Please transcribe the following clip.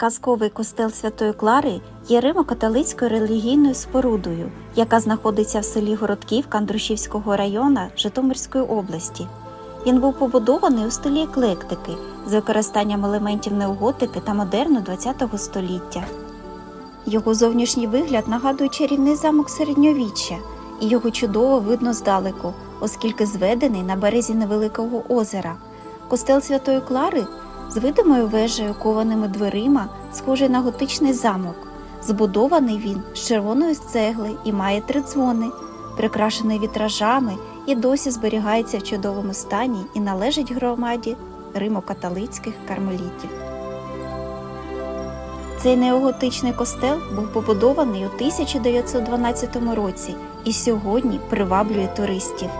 Казковий костел Святої Клари є римо-католицькою релігійною спорудою, яка знаходиться в селі Городківка Андрушівського району Житомирської області. Він був побудований у стилі еклектики з використанням елементів неоготики та модерну ХХ століття. Його зовнішній вигляд нагадує чарівний замок середньовіччя, і його чудово видно здалеку, оскільки зведений на березі невеликого озера. Костел Святої Клари з видимою вежею кованими дверима, схожий на готичний замок. Збудований він з червоної цегли і має три дзвони, прикрашений вітражами і досі зберігається в чудовому стані і належить громаді римо-католицьких кармелітів. Цей неоготичний костел був побудований у 1912 році і сьогодні приваблює туристів.